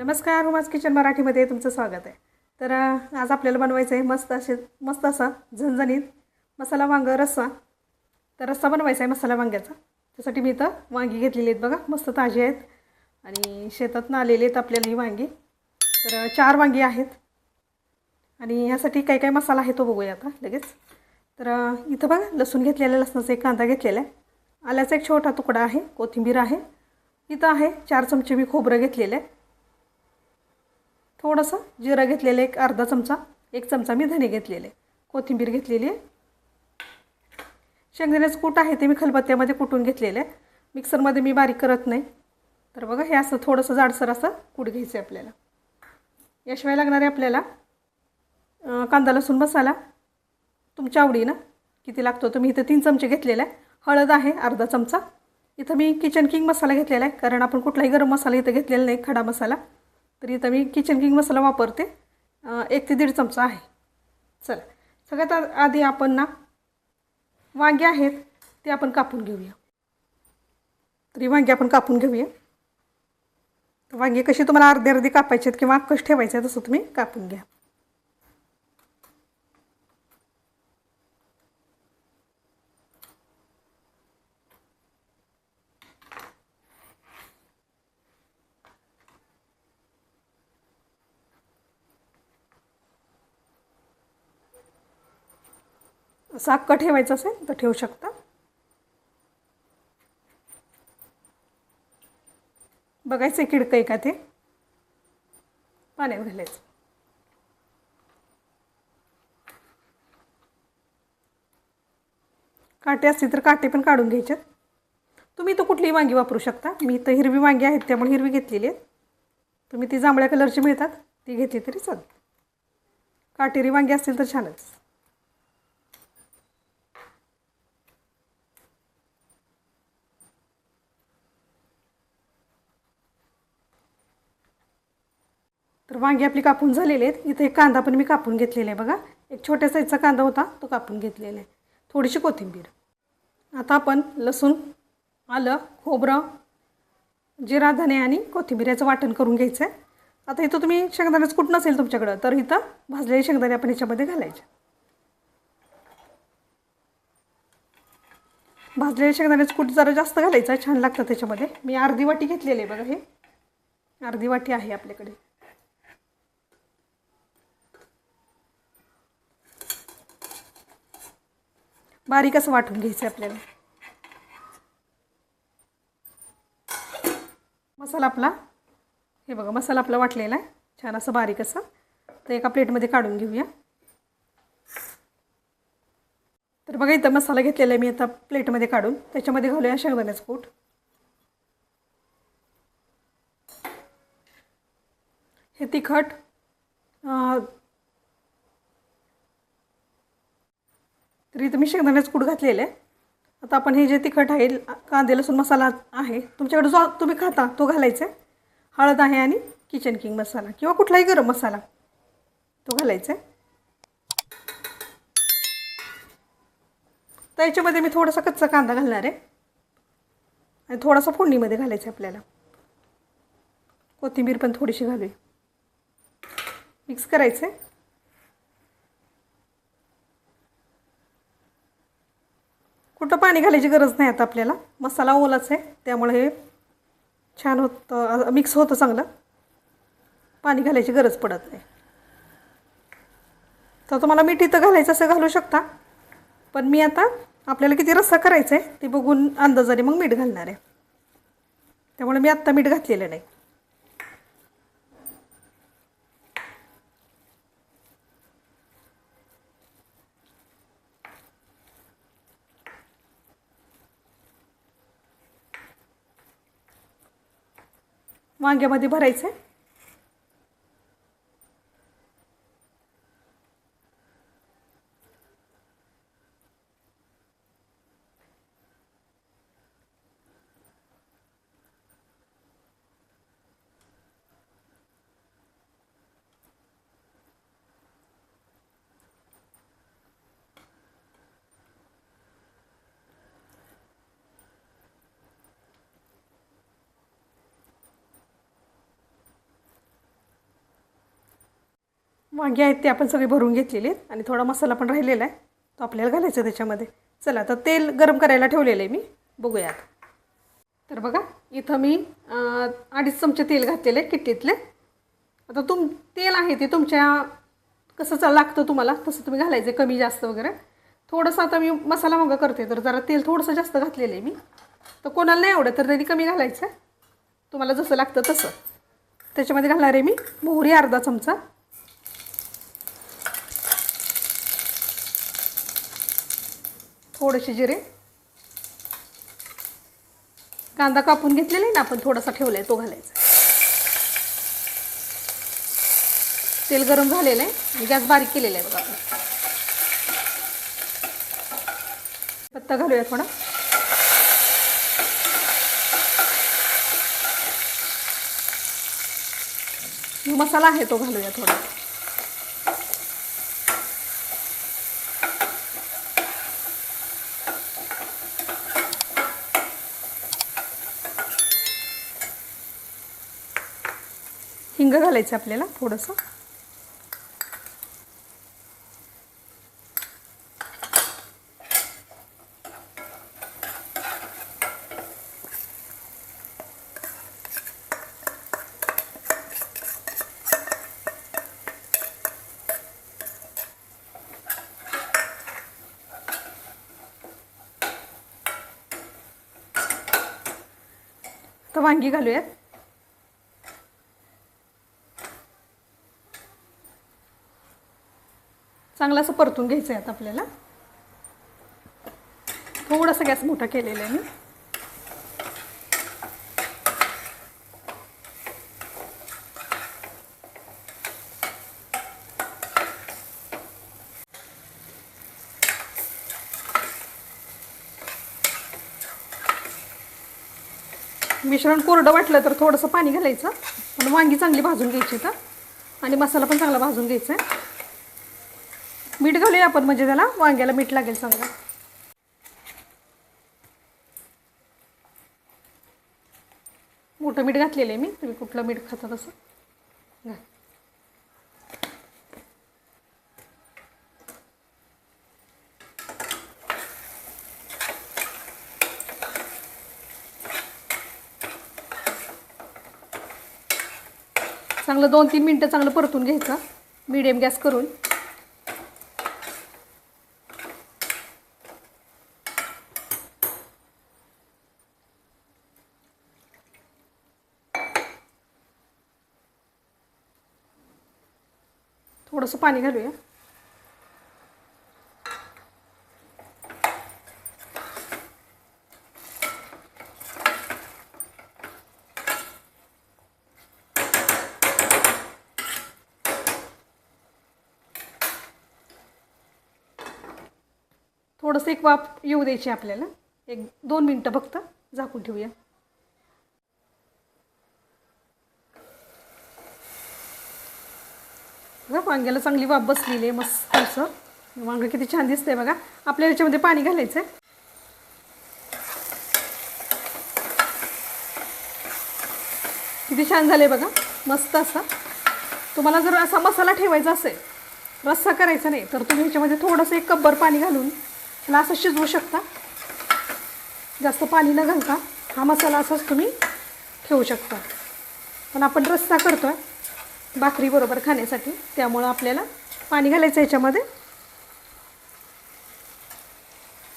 नमस्कार हुमाज किचन मराठीमध्ये तुमचं स्वागत आहे. तर आज आपल्याला बनवायचं आहे मस्त असे मस्त असा झणझणीत मसाला वांगं रस्सा. तर रस्सा बनवायचा आहे मसाला वांग्याचा. त्यासाठी मी इथं वांगी घेतलेली आहेत बघा मस्त ताजी आहेत. आणि शेतातनं आलेली आहेत आपल्याला ही वांगी. तर चार वांगी आहेत. आणि ह्यासाठी काय काय मसाला आहे तो बघूया आता लगेच. तर इथं बघा लसूण घेतलेला लसणाचा एक कांदा घेतलेला आहे. आल्याचा एक छोटा तुकडा आहे कोथिंबीर आहे. इथं आहे चार चमचे मी खोबरं घेतलेलं आहे. थोडंसं जिरं घेतलेलं एक अर्धा चमचा एक चमचा मी धने घेतलेले. कोथिंबीर घेतलेली आहे. शेंगदाण्याचं कूट आहे ते मी खलबत्त्यामध्ये कुटून घेतलेलं. आहे मिक्सरमध्ये मी बारीक करत नाही. तर बघा हे असं थोडंसं जाडसर असं कूट घ्यायचं आहे आपल्याला. याशिवाय लागणार आहे आपल्याला कांदा लसूण मसाला तुमच्या आवडीनं किती लागतो तर मी इथं तीन चमचे घेतलेला आहे. हळद आहे अर्धा चमचा. इथं मी किचन किंग मसाला घेतलेला आहे कारण आपण कुठलाही गरम मसाला इथं घेतलेला नाही खडा मसाला. तर इथं मी किचन किंग मसाला वापरते. एक ते दीड चमचा आहे. चला. सगळ्यात आधी आपण ना वांगे आहेत ते आपण कापून घेऊया. तरी वांगे आपण कापून घेऊया. वांगे कशी तुम्हाला अर्धे अर्धे कापायचे आहेत किंवा कश ठेवायचे आहेत तसं तुम्ही कापून घ्या. असं ठेवायचं असेल तर ठेवू शकता. बघायचं किडकं आहे का ते? पाण्यात घालायचं. काटे असतील तर काटे पण काढून घ्यायचे तुम्ही तर कुठलीही वांगी वापरू शकता. मी तर हिरवी वांगी आहेत त्यामुळे हिरवी घेतलेली आहेत. तुम्ही ती जांभळ्या कलरची मिळतात ती घेतली तरी चालेल. काटेरी वांगी असतील तर छानच. तर वांगी आपली कापून झालेली आहेत. इथे एक कांदा पण मी कापून घेतलेला आहे बघा. एक छोट्या साईजचा कांदा होता तो कापून घेतलेला आहे. थोडीशी कोथिंबीर. आता आपण लसूण आलं खोबरं जिरा धने आणि कोथिंबीर याचं वाटण करून घ्यायचं आहे. आता इथं तुम्ही शेंगदाण्याचं कुठं नसेल तुमच्याकडं तर इथं भाजलेले शेंगदाणे आपण याच्यामध्ये घालायचे. भाजलेले शेंगदाण्याचं कूट जरा जास्त घालायचं आहे छान लागतं त्याच्यामध्ये. मी अर्धी वाटी घेतलेली आहे बघा हे. अर्धी वाटी आहे आपल्याकडे. बारीक असं वाटून घ्यायचं आहे आपल्याला. मसाला आपला हे बघा मसाला आपला वाटलेला आहे. छान असं बारीक असं. तर एका प्लेटमध्ये काढून घेऊया. तर बघा इथं मसाला घेतलेला आहे मी आता प्लेटमध्ये काढून. त्याच्यामध्ये घालूया शेंगदाण्याचं कूट. हे तिखट तर इथं मी शेंगदाण्याचं कूट घातलेलं आहे. आता आपण हे जे तिखट आहे कांदे लसूण मसाला आहे तुमच्याकडे जो तुम्ही खाता तो घालायचा आहे. हळद आहे आणि किचन किंग मसाला किंवा कुठलाही गरम मसाला तो घालायचा आहे. तर याच्यामध्ये मी थोडासा कच्चा कांदा घालणार आहे. आणि थोडासा फोडणीमध्ये घालायचं आहे आपल्याला. कोथिंबीर पण थोडीशी घालूया. मिक्स करायचं आहे कुठं पाणी घालायची गरज नाही आता आपल्याला. मसाला ओलाच आहे त्यामुळे हे छान होतं मिक्स होतं चांगलं. पाणी घालायची गरज पडत नाही. तर तुम्हाला मीठ इथं घालायचं असं घालू शकता. पण मी आता आपल्याला किती रस्सा करायचा आहे ते बघून अंदाजाने मग मीठ घालणार आहे. त्यामुळे मी आत्ता मीठ घातलेलं नाही. वांग्यामध्ये भरायचं आहे वांगी आहेत ते आपण सगळे भरून घेतलेले आहेत. आणि थोडा मसाला पण राहिलेला आहे. तो आपल्याला घालायचा त्याच्यामध्ये. चला तर तेल गरम करायला ठेवलेलं आहे मी. बघूयात. तर बघा इथं मी अडीच चमचे तेल घातलेले आहे किट्टीतले. आता तुम तेल आहे ते तुमच्या कसं लागतं तुम्हाला? तसं तुम्ही घालायचं कमी जास्त वगैरे. थोडंसं आता मी मसाला मग करते तर जरा तेल थोडंसं जास्त घातलेलं आहे मी. तर कोणाला नाही आवडत तर त्यांनी कमी घालायचं. तुम्हाला जसं लागतं तसं. त्याच्यामध्ये घालणार आहे मी मोहरी अर्धा चमचा. थोडेसे जिरे. कांदा कापून घेतलेला आहे ना आपण थोडासा ठेवला आहे तो घालायचा. तेल गरम झालेलं आहे आणि गॅस बारीक केलेला आहे बघा. पत्ता घालूया थोडा. मसाला आहे तो घालूया थोडा. हिंग घालायचं आपल्याला थोडंसं. तर वांगी घालूयात. चांगलं असं परतून घ्यायचं आहे आता आपल्याला. थोडासा गॅस मोठा केलेला आहे मी. मिश्रण कोरडं वाटलं तर थोडंसं पाणी घालायचं. पण वांगी चांगली भाजून घ्यायची तर आणि मसाला पण चांगला भाजून घ्यायचा आहे. मीठ घालूया आपण म्हणजे त्याला. वांग्याला मीठ लागेल चांगलं. मोठं मीठ घातलेलं आहे मी. तुम्ही कुठलं मीठ खाता तसं. घाल चांगलं दोन तीन मिनटं चांगलं परतून घ्यायचं. मीडियम गॅस करून. थोडंसं पाणी घालूया. थोडंसं एक वाफ येऊ द्यायची आपल्याला. एक दोन मिनटं फक्त झाकून ठेवूया. बघा वांग्याला चांगली वाफ बसलेली आहे मस्त असं. वांगं किती छान दिसतंय बघा. आपल्याला याच्यामध्ये पाणी घालायचं आहे किती छान झाले बघा मस्त असा. तुम्हाला जर असा मसाला ठेवायचा असेल रस्सा करायचा नाही तर तुम्ही ह्याच्यामध्ये थोडंसं एक कब्बर पाणी घालून त्याला असं शिजवू शकता. जास्त पाणी न घालता हा मसाला असाच तुम्ही ठेवू शकता. पण आपण रस्सा करतो आहे भाकरीबरोबर खाण्यासाठी. त्यामुळं आपल्याला पाणी घालायचं याच्यामध्ये.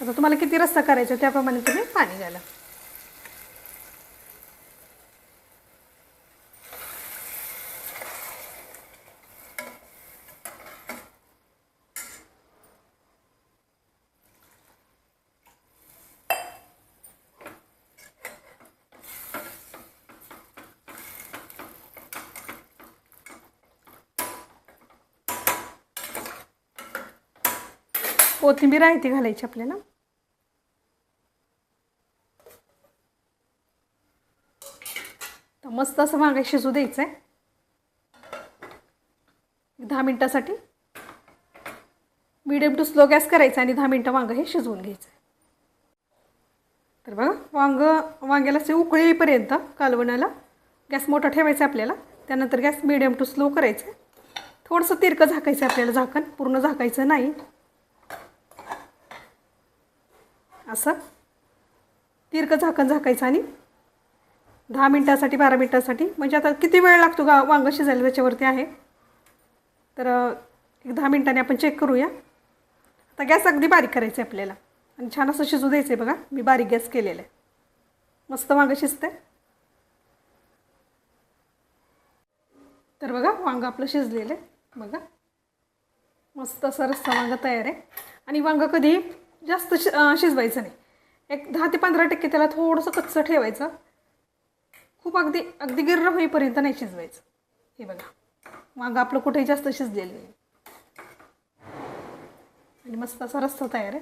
आता तुम्हाला किती रस्सा करायचा त्याप्रमाणे तुम्ही पाणी घाला. कोथिंबीर आहे ती घालायची आपल्याला. तर मस्त असं मागे शिजू द्यायचं आहे दहा मिनटासाठी. मिडियम टू स्लो गॅस करायचा आणि दहा मिनटं वांगं हे शिजवून घ्यायचं आहे तर बघा वांग वांग्याला असे उकळीपर्यंत कालवण्याला कालवणाला गॅस मोठा ठेवायचा आपल्याला. त्यानंतर गॅस मिडियम टू स्लो करायचं थोडंसं तिरकं झाकायचं आहे आपल्याला झाकण. पूर्ण झाकायचं नाही. असं. तिरकं झाकण झाकायचं आणि दहा मिनटासाठी बारा मिनटासाठी. म्हणजे आता किती वेळ लागतो गा वांगं शिजायला त्याच्यावरती आहे? तर एक दहा मिनटाने आपण चेक करूया. आता गॅस अगदी बारीक करायचं आहे आपल्याला. आणि छान असं शिजू द्यायचं आहे बघा. मी बारीक गॅस केलेलं आहे. मस्त वांगं शिजतं तर बघा वांग आपलं शिजलेलं आहे. बघा. मस्त असं रस्सा वांग तयार आहे. आणि वांग कधी जास्त शि शिजवायचं नाही. एक दहा ते पंधरा टक्के त्याला थोडंसं कच्चं ठेवायचं. खूप अगदी अगदी गिर्र होईपर्यंत नाही शिजवायचं. हे बघा. मग आपलं कुठेही जास्त शिजलेलं नाही. आणि मस्त असा रस्सा तयार आहे.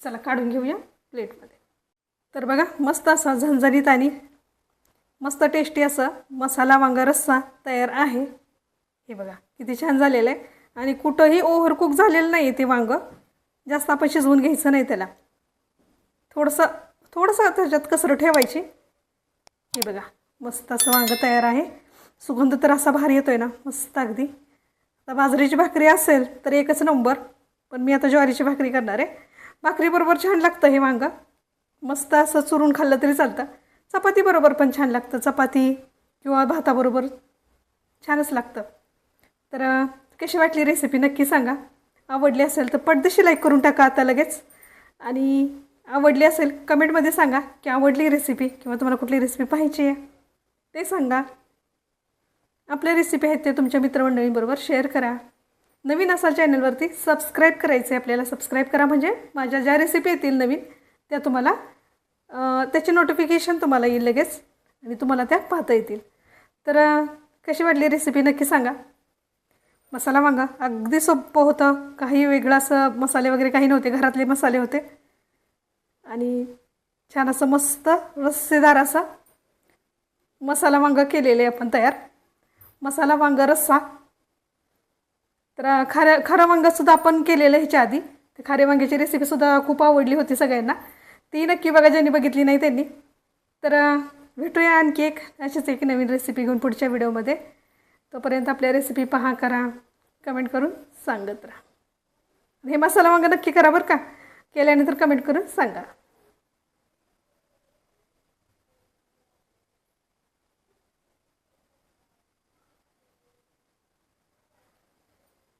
चला काढून घेऊया प्लेटमध्ये तर बघा मस्त असा झणझणीत आणि मस्त टेस्टी असा मसाला वांगा रस्सा तयार आहे. हे बघा किती छान झालेलं आहे. आणि कुठंही ओव्हरकुक झालेलं नाही ते वांगं. जास्त आपण शिजवून घ्यायचं नाही त्याला. थोडंसं थोडंसं त्याच्यात कसरं ठेवायची. हे बघा मस्त असं वांगं तयार आहे. सुगंध तर असा भारी येतो आहे ना मस्त अगदी. आता बाजरीची भाकरी असेल तर एकच नंबर पण मी आता ज्वारीची भाकरी करणार आहे. भाकरीबरोबर छान लागतं हे वांगं. मस्त असं चुरून खाल्लं तरी चालतं. चपातीबरोबर पण छान लागतं. चपाती किंवा भाताबरोबर छानच लागतं. तर कशी वाटली रेसिपी नक्की सांगा. आवडली असेल तर पडदेशी लाईक करून टाका आता लगेच. आणि आवडली असेल कमेंटमध्ये सांगा की आवडली रेसिपी किंवा तुम्हाला कुठली रेसिपी पाहिजे आहे. ते सांगा. आपल्या रेसिपी आहेत ते तुमच्या मित्रमंडळींबरोबर शेअर करा. नवीन असाल चॅनलवरती सबस्क्राईब आहे आपल्याला सबस्क्राईब करा म्हणजे माझ्या ज्या रेसिपी येतील नवीन त्या तुम्हाला त्याची नोटिफिकेशन तुम्हाला येईल लगेच आणि तुम्हाला त्या पाहता येतील. तर कशी वाटली रेसिपी नक्की सांगा. मसाला वांगा अगदी सोपं होतं. काही वेगळं असं मसाले वगैरे काही नव्हते. घरातले मसाले होते. आणि छान असं मस्त रस्सेदार असा मसाला वांगा केलेले आपण तयार. मसाला वांगा रस्सा. तर अं, खाऱ्या खारं वांगंसुद्धा आपण केलेलं ह्याच्या आधी. ते खारे वांग्याची रेसिपीसुद्धा खूप आवडली होती सगळ्यांना. ती नक्की बघा ज्यांनी बघितली नाही त्यांनी. तर भेटूया आणखी एक अशीच एक नवीन रेसिपी घेऊन पुढच्या व्हिडिओमध्ये. तोपर्यंत आपल्या रेसिपी पहा करा कमेंट करून सांगत राहा. हे मसाला वांगा नक्की करा बरं का. केल्यानंतर कमेंट करून सांगा.